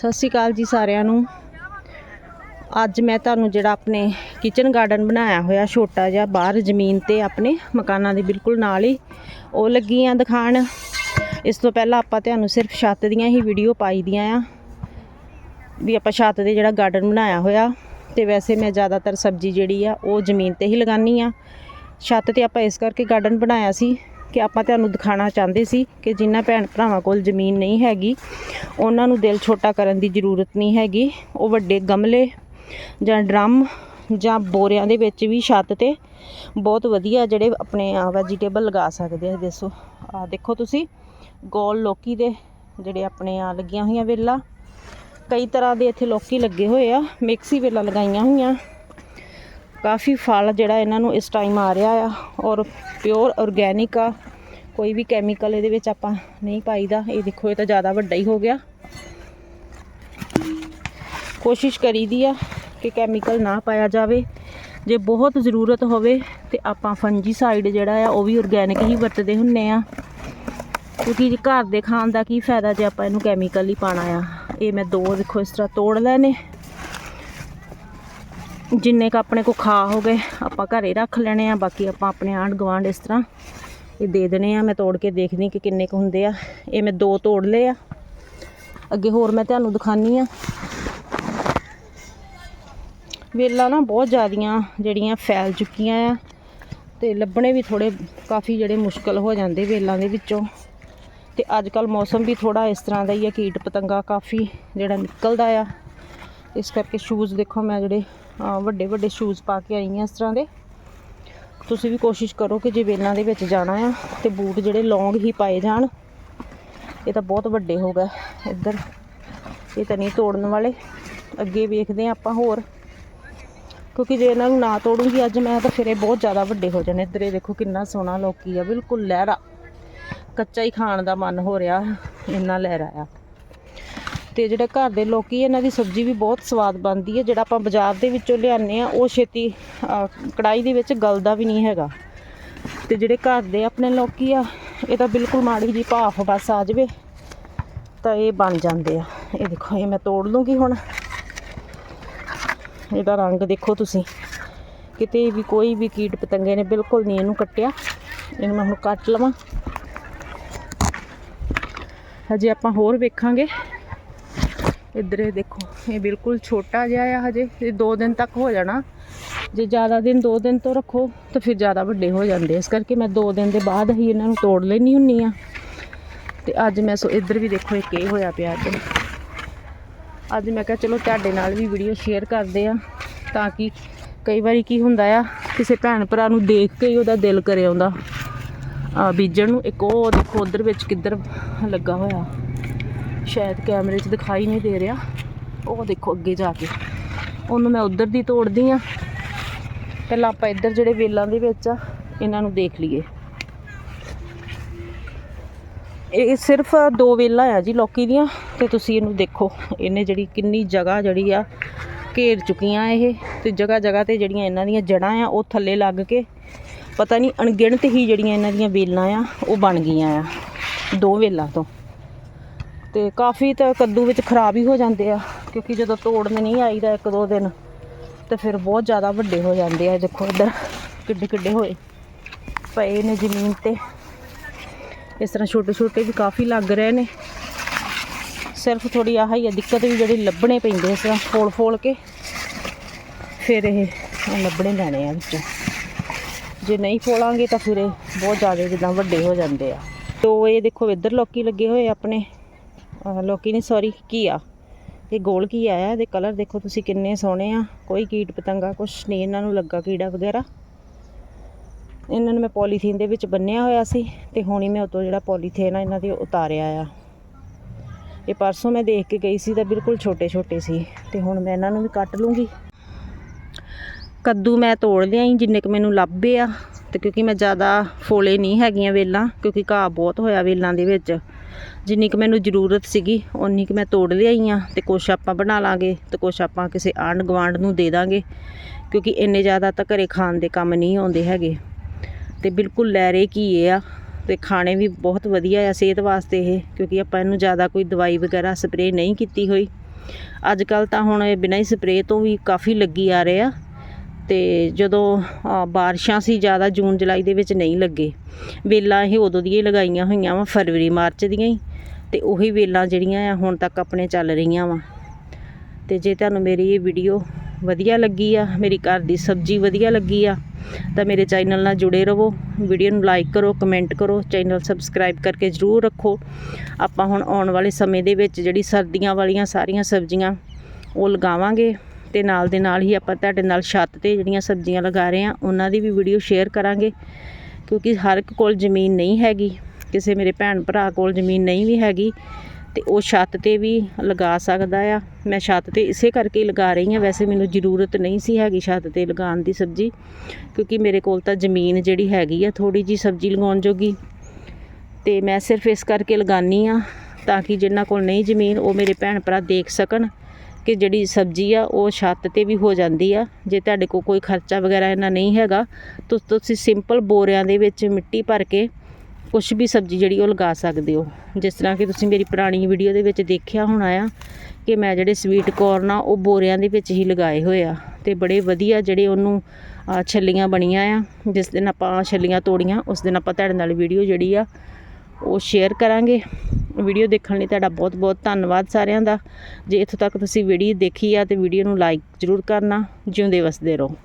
ਸਤਿ ਸ਼੍ਰੀ ਅਕਾਲ ਜੀ ਸਾਰਿਆਂ ਨੂੰ। ਅੱਜ ਮੈਂ ਤੁਹਾਨੂੰ ਜਿਹੜਾ ਆਪਣੇ ਕਿਚਨ ਗਾਰਡਨ ਬਣਾਇਆ ਹੋਇਆ, ਛੋਟਾ ਜਿਹਾ ਬਾਹਰ ਜ਼ਮੀਨ ਤੇ ਆਪਣੇ ਮਕਾਨਾਂ ਦੇ ਬਿਲਕੁਲ ਨਾਲ ਹੀ ਉਹ ਲੱਗੀ ਆ ਦਿਖਾਣ। ਇਸ ਤੋਂ ਪਹਿਲਾਂ ਆਪਾਂ ਤੁਹਾਨੂੰ ਸਿਰਫ ਛੱਤ ਦੀਆਂ ਹੀ ਵੀਡੀਓ ਪਾਈ ਦੀਆਂ ਆ, ਵੀ ਆਪਾਂ ਛੱਤ ਦੇ ਜਿਹੜਾ ਗਾਰਡਨ ਬਣਾਇਆ ਹੋਇਆ ਤੇ ਵੈਸੇ ਮੈਂ ਜ਼ਿਆਦਾਤਰ ਸਬਜ਼ੀ ਜਿਹੜੀ ਆ ਉਹ ਜ਼ਮੀਨ ਤੇ ਹੀ ਲਗਾਨੀ ਆ। ਛੱਤ ਤੇ ਆਪਾਂ ਇਸ ਕਰਕੇ ਗਾਰਡਨ ਬਣਾਇਆ ਸੀ ਕਿ ਆਪਾਂ ਤੁਹਾਨੂੰ ਦਿਖਾਉਣਾ ਚਾਹੁੰਦੇ ਸੀ ਕਿ ਜਿਨ੍ਹਾਂ ਭੈਣ ਭਰਾਵਾਂ ਕੋਲ ਜ਼ਮੀਨ ਨਹੀਂ ਹੈਗੀ, ਉਹਨਾਂ ਨੂੰ ਦਿਲ ਛੋਟਾ ਕਰਨ ਦੀ ਜ਼ਰੂਰਤ ਨਹੀਂ ਹੈਗੀ। ਉਹ ਵੱਡੇ ਗਮਲੇ ਜਾਂ ਡਰਮ ਜਾਂ ਬੋਰਿਆਂ ਦੇ ਵਿੱਚ ਵੀ ਛੱਤ ਤੇ ਬਹੁਤ ਵਧੀਆ ਜਿਹੜੇ ਆਪਣੇ ਵੈਜੀਟੇਬਲ ਲਗਾ ਸਕਦੇ ਆ ਦੇਖੋ ਆ ਦੇਖੋ ਤੁਸੀਂ, ਗੋਲ ਲੋਕੀ ਦੇ ਜਿਹੜੇ ਆਪਣੇ ਆ ਲੱਗੀਆਂ ਹੋਈਆਂ ਵੇਲਾਂ। ਕਈ ਤਰ੍ਹਾਂ ਦੇ ਇੱਥੇ ਲੋਕੀ ਲੱਗੇ ਹੋਏ ਆ, ਮਿਕਸੀ ਵੇਲਾਂ ਲਗਾਈਆਂ ਹੋਈਆਂ। ਕਾਫੀ ਫਲ ਜਿਹੜਾ ਇਹਨਾਂ ਨੂੰ ਇਸ ਟਾਈਮ ਆ ਰਿਹਾ ਆ ਔਰ ਪਿਓਰ ਆਰਗੈਨਿਕ ਆ। ਕੋਈ ਵੀ ਕੈਮੀਕਲ ਇਹਦੇ ਵਿੱਚ ਆਪਾਂ ਨਹੀਂ ਪਾਈਦਾ। ਇਹ ਦੇਖੋ, ਇਹ ਤਾਂ ਜ਼ਿਆਦਾ ਵੱਡਾ ਹੀ ਹੋ ਗਿਆ। ਕੋਸ਼ਿਸ਼ ਕਰੀਦੀ ਆ ਕਿ ਕੈਮੀਕਲ ਨਾ ਪਾਇਆ ਜਾਵੇ। ਜੇ ਬਹੁਤ ਜ਼ਰੂਰਤ ਹੋਵੇ ਤੇ ਆਪਾਂ ਫੰਜੀਸਾਈਡ ਜਿਹੜਾ ਆ, ਉਹ ਵੀ ਆਰਗੈਨਿਕ ਹੀ ਵਰਤਦੇ ਹੁੰਨੇ ਆ। ਕਿਉਂਕਿ ਜੇ ਘਰ ਦੇ ਖਾਣ ਦਾ ਕੀ ਫਾਇਦਾ ਜੇ ਆਪਾਂ ਇਹਨੂੰ ਕੈਮੀਕਲ ਹੀ ਪਾਣਾ ਆ। ਇਹ ਮੈਂ ਦੋ ਦੇਖੋ, ਇਸ ਤਰ੍ਹਾਂ ਤੋੜ ਲੈਨੇ ਜਿੰਨੇ ਕ ਆਪਣੇ ਕੋ ਖਾ ਹੋ ਗਏ, ਆਪਾਂ ਘਰੇ ਰੱਖ ਲੈਣੇ ਆ, ਬਾਕੀ ਆਪਾਂ ਆਪਣੇ ਆਂਢ ਗੁਆਂਢ ਇਸ ਤਰ੍ਹਾਂ ਇਹ ਦੇ ਦੇਣੇ ਆ। ਮੈਂ ਤੋੜ ਕੇ ਦੇਖਦੀ ਕਿ ਕਿੰਨੇ ਕੁ ਹੁੰਦੇ ਆ। ਇਹ ਮੈਂ ਦੋ ਤੋੜ ਲਏ ਆ। ਅੱਗੇ ਹੋਰ ਮੈਂ ਤੁਹਾਨੂੰ ਦਿਖਾਨੀ ਆ। ਵੇਲਾਂ ਨਾ ਬਹੁਤ ਜ਼ਿਆਦੀਆਂ ਜਿਹੜੀਆਂ ਫੈਲ ਚੁੱਕੀਆਂ ਆ ਤੇ ਲੱਭਣੇ ਵੀ ਥੋੜੇ ਕਾਫੀ ਜਿਹੜੇ ਮੁਸ਼ਕਲ ਹੋ ਜਾਂਦੇ ਵੇਲਾਂ ਦੇ ਵਿੱਚੋਂ। ਤੇ ਅੱਜ ਕੱਲ ਮੌਸਮ ਵੀ ਥੋੜਾ ਇਸ ਤਰ੍ਹਾਂ ਦਾ ਹੀ ਆ, ਕੀਟ ਪਤੰਗਾ ਕਾਫੀ ਜਿਹੜਾ ਨਿਕਲਦਾ ਆ। ਇਸ ਕਰਕੇ ਸ਼ੂਜ਼ ਦੇਖੋ ਮੈਂ ਜਿਹੜੇ ਵੱਡੇ ਵੱਡੇ ਸ਼ੂਜ਼ ਪਾ ਕੇ ਆਈ ਹਾਂ ਇਸ ਤਰ੍ਹਾਂ ਦੇ। ਤੁਸੀਂ ਵੀ ਕੋਸ਼ਿਸ਼ ਕਰੋ ਕਿ ਜੇ ਵੇਲਾਂ ਦੇ ਵਿੱਚ ਜਾਣਾ ਆ ਤੇ ਬੂਟ ਜਿਹੜੇ ਲੌਂਗ ਹੀ ਪਾਏ ਜਾਣ, ਇਹ ਤਾਂ ਬਹੁਤ ਵੱਡੇ ਹੋ ਗਏ। ਇੱਧਰ ਇਹ ਤਾਂ ਨਹੀਂ ਤੋੜਨ ਵਾਲੇ, ਅੱਗੇ ਵੇਖਦੇ ਆ ਆਪਾਂ ਹੋਰ। ਕਿਉਂਕਿ ਜੇ ਇਹਨਾਂ ਨੂੰ ਨਾ ਤੋੜੂਗੀ ਅੱਜ ਮੈਂ ਤਾਂ ਫਿਰ ਇਹ ਬਹੁਤ ਜ਼ਿਆਦਾ ਵੱਡੇ ਹੋ ਜਾਣੇ। ਇੱਧਰ ਇਹ ਦੇਖੋ ਕਿੰਨਾ ਸੋਹਣਾ ਲੋਕੀ ਆ, ਬਿਲਕੁਲ ਲਹਿਰਾ। ਕੱਚਾ ਹੀ ਖਾਣ ਦਾ ਮਨ ਹੋ ਰਿਹਾ, ਇੰਨਾ ਲਹਿਰਾ ਆ। ਤੇ ਜਿਹੜਾ ਘਰ ਦੇ ਲੋਕੀ ਇਹਨਾਂ ਦੀ ਸਬਜ਼ੀ ਵੀ ਬਹੁਤ ਸਵਾਦ ਬਣਦੀ ਹੈ ਜਿਹੜਾ ਆਪਾਂ ਬਾਜ਼ਾਰ ਦੇ ਵਿੱਚੋਂ ਲਿਆਉਂਦੇ ਆ ਉਹ ਛੇਤੀ ਅਹ, ਕੜਾਈ ਦੇ ਵਿੱਚ ਗਲਦਾ ਵੀ ਨਹੀਂ ਹੈਗਾ। ਤੇ ਜਿਹੜੇ ਘਰ ਦੇ ਆਪਣੇ ਲੋਕੀ ਆ ਇਹ ਤਾਂ ਬਿਲਕੁਲ ਮਾੜੀ ਜੀ ਭਾਫ ਬਸ ਆ ਜਾਵੇ ਤਾਂ ਇਹ ਬਣ ਜਾਂਦੇ ਆ। ਇਹ ਦੇਖੋ ਇਹ ਮੈਂ ਤੋੜ ਲੂੰਗੀ ਹੁਣ। ਇਹਦਾ ਰੰਗ ਦੇਖੋ ਤੁਸੀਂ। ਕਿਤੇ ਵੀ ਕੋਈ ਵੀ ਕੀਟ ਪਤੰਗੇ ਨੇ ਬਿਲਕੁਲ ਨਹੀਂ ਇਹਨੂੰ ਕੱਟਿਆ। ਇਹਨੂੰ ਮੈਂ ਹੁਣ ਕੱਟ ਲਵਾਂ। ਹਜੇ ਆਪਾਂ ਹੋਰ ਵੇਖਾਂਗੇ। ਇੱਧਰ ਇਹ ਦੇਖੋ, ਇਹ ਬਿਲਕੁਲ ਛੋਟਾ ਜਿਹਾ ਆ ਹਜੇ, ਇਹ 2 ਦਿਨ ਤੱਕ ਹੋ ਜਾਣਾ। ਜੇ ਜ਼ਿਆਦਾ ਦਿਨ 2 ਦਿਨ ਤੋਂ ਰੱਖੋ, ਤਾਂ ਫਿਰ ਜ਼ਿਆਦਾ ਵੱਡੇ ਹੋ ਜਾਂਦੇ ਇਸ ਕਰਕੇ ਮੈਂ 2 ਦਿਨ ਦੇ ਬਾਅਦ ਹੀ ਇਹਨਾਂ ਨੂੰ ਤੋੜ ਲੈਣੀ ਹੁੰਨੀ ਆ ਤੇ ਅੱਜ ਮੈਂ ਸੋ, ਇੱਧਰ ਵੀ ਦੇਖੋ, ਇੱਕ ਇਹ ਹੋਇਆ ਪਿਆ ਅੱਜ। ਅੱਜ ਮੈਂ ਕਿਹਾ, ਚਲੋ ਤੁਹਾਡੇ ਨਾਲ ਵੀ ਵੀਡੀਓ ਸ਼ੇਅਰ ਕਰਦੇ ਆ ਤਾਂ ਕਿ ਕਈ ਵਾਰੀ ਕੀ ਹੁੰਦਾ ਆ, ਕਿਸੇ ਭੈਣ ਭਰਾ ਨੂੰ ਦੇਖ ਕੇ ਹੀ ਉਹਦਾ ਦਿਲ ਕਰੇ ਆਉਂਦਾ। ਬੀਜਣ ਨੂੰ, ਇੱਕ ਉਹ ਦੇਖੋ, ਉਧਰ ਵਿੱਚ ਕਿੱਧਰ ਲੱਗਾ ਹੋਇਆ। ਸ਼ਾਇਦ ਕੈਮਰੇ 'ਚ ਦਿਖਾਈ ਨਹੀਂ ਦੇ ਰਿਹਾ। ਉਹ ਦੇਖੋ ਅੱਗੇ ਜਾ ਕੇ। ਉਹਨੂੰ ਮੈਂ ਉਧਰ ਦੀ ਤੋੜਦੀ ਆ। ਪਹਿਲਾਂ ਆਪਾਂ ਇੱਧਰ ਜਿਹੜੇ ਵੇਲਾਂ ਦੇ ਵਿੱਚ ਆ, ਇਹਨਾਂ ਨੂੰ ਦੇਖ ਲਈਏ। ਇਹ ਸਿਰਫ ਦੋ ਵੇਲਾਂ ਆ ਜੀ ਲੋਕੀ ਦੀਆਂ, ਤੇ ਤੁਸੀਂ ਇਹਨੂੰ ਦੇਖੋ। ਇਹਨੇ ਜਿਹੜੀ ਕਿੰਨੀ ਜਗ੍ਹਾ ਜਿਹੜੀ ਆ, ਘੇਰ ਚੁੱਕੀਆਂ ਇਹ, ਤੇ ਜਗ੍ਹਾ ਜਗ੍ਹਾ ਤੇ ਜਿਹੜੀਆਂ ਇਹਨਾਂ ਦੀਆਂ ਜੜਾਂ ਆ, ਉਹ ਥੱਲੇ ਲੱਗ ਕੇ, ਪਤਾ ਨਹੀਂ ਅਣਗਿਣਤ ਹੀ ਜਿਹੜੀਆਂ ਇਹਨਾਂ ਦੀਆਂ ਵੇਲਾਂ ਆ, ਉਹ ਬਣ ਗਈਆਂ ਆ। ਦੋ ਵੇਲਾਂ ਤੋਂ। ਤੇ ਕਾਫੀ ਤਾਂ ਕੱਦੂ ਵਿੱਚ ਖਰਾਬ ਹੀ ਹੋ ਜਾਂਦੇ ਆ, ਕਿਉਂਕਿ ਜਦੋਂ ਤੋੜਨ ਨਹੀਂ ਆਈਦਾ ਇੱਕ ਦੋ ਦਿਨ, ਤੇ ਫਿਰ ਬਹੁਤ ਜ਼ਿਆਦਾ ਵੱਡੇ ਹੋ ਜਾਂਦੇ ਆ, ਦੇਖੋ ਇੱਧਰ ਕਿੱਡੇ ਕਿੱਡੇ ਹੋਏ ਪਏ ਨੇ ਜ਼ਮੀਨ ਤੇ। ਇਸ ਤਰ੍ਹਾਂ ਛੋਟੇ ਛੋਟੇ ਵੀ ਕਾਫੀ ਲੱਗ ਰਹੇ ਨੇ। ਸਿਰਫ ਥੋੜੀ ਆਹ ਹੀ ਆ, ਦਿੱਕਤ ਵੀ ਜਿਹੜੀ ਲੱਭਣੇ ਪੈਂਦੇ ਇਸ ਤਰ੍ਹਾਂ ਫੋਲ ਫੋਲ ਕੇ। ਫਿਰ ਇਹ ਲੱਭਣੇ ਲੈਣੇ ਆ ਵਿੱਚੋਂ। ਜੇ ਨਹੀਂ ਫੋਲਾਂਗੇ ਤਾਂ ਫਿਰ ਇਹ ਬਹੁਤ ਜ਼ਿਆਦਾ ਜਿੱਦਾਂ ਵੱਡੇ ਹੋ ਜਾਂਦੇ ਆ। ਤੋ ਇਹ ਦੇਖੋ ਇੱਧਰ ਲੋਕੀ ਲੱਗੇ ਹੋਏ ਆਪਣੇ। ਲੋਕੀ ਨਹੀਂ ਸੌਰੀ ਘੀਆ ਇਹ ਗੋਲ ਘੀਆ ਆ ਇਹਦੇ ਕਲਰ ਦੇਖੋ ਤੁਸੀਂ ਕਿੰਨੇ ਸੋਹਣੇ ਆ। ਕੋਈ ਕੀਟ ਪਤੰਗਾ ਕੁਛ ਨਹੀਂ, ਇਹਨਾਂ ਨੂੰ ਲੱਗਾ ਕੀੜਾ ਵਗੈਰਾ। ਇਹਨਾਂ ਨੂੰ ਮੈਂ ਪੋਲੀਥੀਨ ਦੇ ਵਿੱਚ ਬੰਨਿਆ ਹੋਇਆ ਸੀ ਤੇ ਹੁਣ ਹੀ ਮੈਂ ਉਤੋਂ ਜਿਹੜਾ ਪੋਲੀਥੀਨ ਆ, ਇਹਨਾਂ ਦੇ ਉਤਾਰਿਆ ਆ। ਇਹ ਪਰਸੋਂ ਮੈਂ ਦੇਖ ਕੇ ਗਈ ਸੀ ਤਾਂ ਬਿਲਕੁਲ ਛੋਟੇ ਛੋਟੇ ਸੀ ਤੇ ਹੁਣ ਮੈਂ ਇਹਨਾਂ ਨੂੰ ਵੀ ਕੱਟ ਲੂੰਗੀ। ਕੱਦੂ ਮੈਂ ਤੋੜ ਲਿਆਈ, ਜਿੰਨੇ ਕੁ ਮੈਨੂੰ ਲੱਭੇ ਆ ਤੇ ਕਿਉਂਕਿ ਮੈਂ ਜ਼ਿਆਦਾ ਫੋਲੇ ਨਹੀਂ ਹੈਗੀਆਂ ਵੇਲਾਂ, ਕਿਉਂਕਿ ਘਾਹ ਬਹੁਤ ਹੋਇਆ ਵੇਲਾਂ ਦੇ ਵਿੱਚ। ਜਿੰਨੀ ਕੁ ਮੈਨੂੰ ਜ਼ਰੂਰਤ ਸੀਗੀ, ਓਨੀ ਕੁ ਮੈਂ ਤੋੜ ਲਿਆਈ ਆ ਤੇ ਕੁਛ ਆਪਾਂ ਬਣਾ ਲਾਂਗੇ ਤੇ ਕੁਛ ਆਪਾਂ ਕਿਸੇ ਆਂਢ ਗੁਆਂਢ ਨੂੰ ਦੇ ਦਾਂਗੇ, ਕਿਉਂਕਿ ਇੰਨੇ ਜ਼ਿਆਦਾ ਤਾਂ ਘਰੇ ਖਾਣ ਦੇ ਕੰਮ ਨਹੀਂ ਆਉਂਦੇ ਹੈਗੇ। ਤੇ ਬਿਲਕੁਲ ਲੈਰੇ ਘੀਏ ਆ, ਤੇ ਖਾਣੇ ਵੀ ਬਹੁਤ ਵਧੀਆ ਆ ਸਿਹਤ ਵਾਸਤੇ ਇਹ, ਕਿਉਂਕਿ ਆਪਾਂ ਇਹਨੂੰ ਜ਼ਿਆਦਾ ਕੋਈ ਦਵਾਈ ਵਗੈਰਾ ਸਪਰੇਅ ਨਹੀਂ ਕੀਤੀ ਹੋਈ। ਅੱਜ ਕੱਲ ਤਾਂ ਹੁਣ ਇਹ ਬਿਨਾਂ ਹੀ ਸਪਰੇਅ ਤੋਂ ਵੀ ਕਾਫੀ ਲੱਗੀ ਆ ਰਹੇ ਆ। ਤੇ ਜਦੋਂ ਬਾਰਿਸ਼ਾਂ ਸੀ, ਜ਼ਿਆਦਾ ਜੂਨ ਜੁਲਾਈ ਦੇ ਵਿੱਚ ਨਹੀਂ ਲੱਗੇ। ਵੇਲਾਂ ਇਹ ਉਦੋਂ ਦੀਆਂ ਹੀ ਲਗਾਈਆਂ ਹੋਈਆਂ ਵਾ, ਫਰਵਰੀ, ਮਾਰਚ ਦੀਆਂ ਹੀ। ਤੇ ਉਹੀ ਵੇਲਾਂ ਜਿਹੜੀਆਂ ਆ, ਹੁਣ ਤੱਕ ਆਪਣੇ ਚੱਲ ਰਹੀਆਂ ਵਾ। ਤੇ ਜੇ ਤੁਹਾਨੂੰ ਮੇਰੀ ਇਹ ਵੀਡੀਓ ਵਧੀਆ ਲੱਗੀ ਆ, ਮੇਰੀ ਘਰ ਦੀ ਸਬਜ਼ੀ ਵਧੀਆ ਲੱਗੀ ਆ, ਤਾਂ ਮੇਰੇ ਚੈਨਲ ਨਾਲ ਜੁੜੇ ਰਹੋ। ਵੀਡੀਓ ਨੂੰ ਲਾਈਕ ਕਰੋ, ਕਮੈਂਟ ਕਰੋ, ਚੈਨਲ ਸਬਸਕ੍ਰਾਈਬ ਕਰਕੇ ਜ਼ਰੂਰ ਰੱਖੋ। ਆਪਾਂ ਹੁਣ ਆਉਣ ਵਾਲੇ ਸਮੇਂ ਦੇ ਵਿੱਚ ਜਿਹੜੀ ਸਰਦੀਆਂ ਵਾਲੀਆਂ ਸਾਰੀਆਂ ਸਬਜ਼ੀਆਂ, ਉਹ ਲਗਾਵਾਂਗੇ। ਤੇ ਨਾਲ ਦੇ ਨਾਲ ਹੀ ਆਪਾਂ ਤੁਹਾਡੇ ਨਾਲ ਛੱਤ ਤੇ ਜਿਹੜੀਆਂ ਸਬਜ਼ੀਆਂ ਲਗਾ ਰਹੇ ਆ ਉਹਨਾਂ ਦੀ ਵੀ ਵੀਡੀਓ ਸ਼ੇਅਰ ਕਰਾਂਗੇ। ਕਿਉਂਕਿ ਹਰ ਇੱਕ ਕੋਲ ਜ਼ਮੀਨ ਨਹੀਂ ਹੈਗੀ, ਕਿਸੇ ਮੇਰੇ ਭੈਣ ਭਰਾ ਕੋਲ ਜ਼ਮੀਨ ਨਹੀਂ ਵੀ ਹੈਗੀ, ਤੇ ਉਹ ਛੱਤ ਤੇ ਵੀ ਲਗਾ ਸਕਦਾ ਆ। ਮੈਂ ਛੱਤ ਤੇ ਇਸੇ ਕਰਕੇ ਲਗਾ ਰਹੀ ਹਾਂ, ਵੈਸੇ ਮੈਨੂੰ ਜ਼ਰੂਰਤ ਨਹੀਂ ਸੀ ਹੈਗੀ ਛੱਤ ਤੇ ਲਗਾਉਣ ਦੀ ਸਬਜ਼ੀ, ਕਿਉਂਕਿ ਮੇਰੇ ਕੋਲ ਤਾਂ ਜ਼ਮੀਨ ਜਿਹੜੀ ਹੈਗੀ ਆ ਥੋੜੀ ਜੀ ਸਬਜ਼ੀ ਲਗਾਉਣ ਜੋਗੀ। ਤੇ ਮੈਂ ਸਿਰਫ ਇਸ ਕਰਕੇ ਲਗਾਨੀ ਆ ਤਾਂ ਕਿ ਜਿਨ੍ਹਾਂ ਕੋਲ ਨਹੀਂ ਜ਼ਮੀਨ, ਉਹ ਮੇਰੇ ਭੈਣ ਭਰਾ ਦੇਖ ਸਕਣ। ਕਿ ਜਿਹੜੀ ਸਬਜ਼ੀ ਆ, ਉਹ ਛੱਤ ਤੇ ਵੀ ਹੋ ਜਾਂਦੀ ਆ। ਜੇ ਤੁਹਾਡੇ ਕੋਲ ਕੋਈ ਖਰਚਾ ਵਗੈਰਾ ਇਹਨਾਂ ਨਹੀਂ ਹੈਗਾ, ਤਾਂ ਤੁਸੀਂ ਸਿੰਪਲ ਬੋਰਿਆਂ ਦੇ ਵਿੱਚ ਮਿੱਟੀ ਭਰ ਕੇ ਕੁਝ ਵੀ ਸਬਜ਼ੀ ਜਿਹੜੀ ਉਹ ਲਗਾ ਸਕਦੇ ਹੋ। ਜਿਸ ਤਰ੍ਹਾਂ ਕਿ ਤੁਸੀਂ ਮੇਰੀ ਪੁਰਾਣੀ ਵੀਡੀਓ ਦੇ ਵਿੱਚ ਦੇਖਿਆ ਹੋਣਾ ਆ ਕਿ ਮੈਂ ਜਿਹੜੇ ਸਵੀਟ ਕੋਰਨ ਆ, ਉਹ ਬੋਰਿਆਂ ਦੇ ਵਿੱਚ ਹੀ ਲਗਾਏ ਹੋਏ ਆ। ਤੇ ਬੜੇ ਵਧੀਆ ਜਿਹੜੇ ਉਹਨੂੰ ਛੱਲੀਆਂ ਬਣੀਆਂ ਆ। ਜਿਸ ਦਿਨ ਆਪਾਂ ਛੱਲੀਆਂ ਤੋੜੀਆਂ, ਉਸ ਦਿਨ ਆਪਾਂ ਤੁਹਾਡੇ ਨਾਲ ਵੀਡੀਓ ਜਿਹੜੀ ਆ, ਉਹ ਸ਼ੇਅਰ ਕਰਾਂਗੇ। ਵੀਡੀਓ ਦੇਖਣ ਲਈ ਤੁਹਾਡਾ ਬਹੁਤ ਬਹੁਤ ਧੰਨਵਾਦ ਸਾਰਿਆਂ ਦਾ। ਜੇ ਇੱਥੋਂ ਤੱਕ ਤੁਸੀਂ ਵੀਡੀਓ ਦੇਖੀ ਆ ਤੇ ਵੀਡੀਓ ਨੂੰ ਲਾਈਕ ਜ਼ਰੂਰ ਕਰਨਾ। ਜਿਉਂਦੇ ਵਸਦੇ ਰਹੋ।